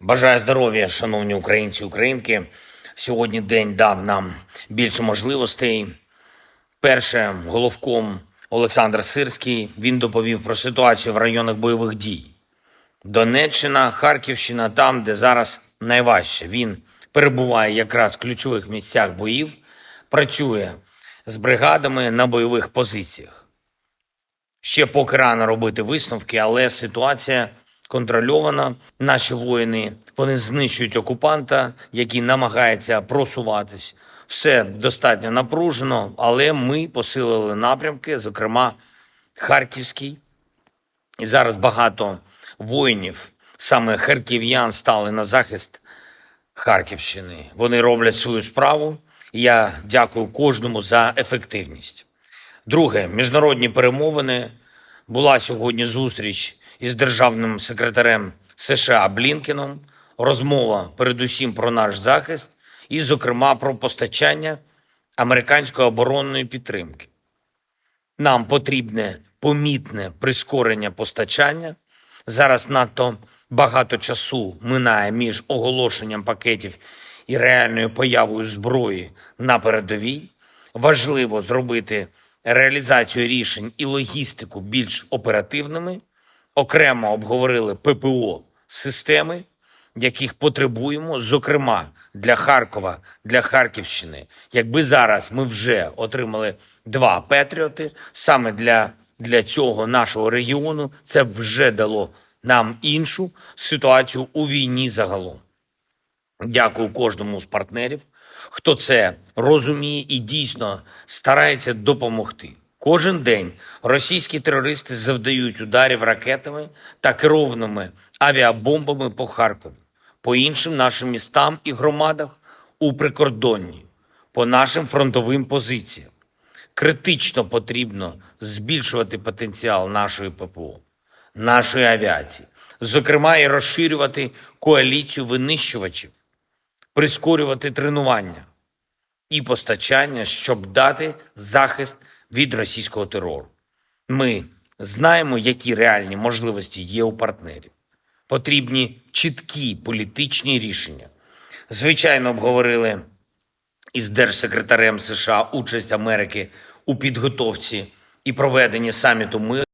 Бажаю здоров'я, шановні українці українки. Сьогодні день дав нам більше можливостей. Перше, головком Олександр Сирський. Він доповів про ситуацію в районах бойових дій. Донеччина, Харківщина, там, де зараз найважче. Він перебуває якраз в ключових місцях боїв, працює з бригадами на бойових позиціях. Ще поки рано робити висновки, але ситуація контрольована. Наші воїни вони знищують окупанта, який намагається просуватись. Все достатньо напружено, але ми посилили напрямки, зокрема Харківський. І зараз багато воїнів, саме харків'ян, стали на захист Харківщини. Вони роблять свою справу. І Я дякую кожному за ефективність. Друге, міжнародні перемовини. Була сьогодні зустріч із державним секретарем США Блінкеном. Розмова передусім про наш захист і, зокрема, про постачання американської оборонної підтримки. Нам потрібне помітне прискорення постачання. Зараз надто багато часу минає між оголошенням пакетів і реальною появою зброї на передовій. Важливо зробити реалізацію рішень і логістику більш оперативними. Окремо обговорили ППО системи, яких потребуємо, зокрема для Харкова, для Харківщини. Якби зараз ми вже отримали два Петріоти, саме для, для цього нашого регіону, це б вже дало нам іншу ситуацію у війні загалом. Дякую кожному з партнерів, хто це розуміє і дійсно старається допомогти. Кожен день російські терористи завдають ударів ракетами та керованими авіабомбами по Харкові, по іншим нашим містам і громадах у прикордонні, по нашим фронтовим позиціям. Критично потрібно збільшувати потенціал нашої ППО, нашої авіації, зокрема і розширювати коаліцію винищувачів, прискорювати тренування і постачання, щоб дати захист від російського терору. Ми знаємо, які реальні можливості є у партнерів. Потрібні чіткі політичні рішення. Звичайно, обговорили із держсекретарем США участь Америки у підготовці і проведенні саміту миру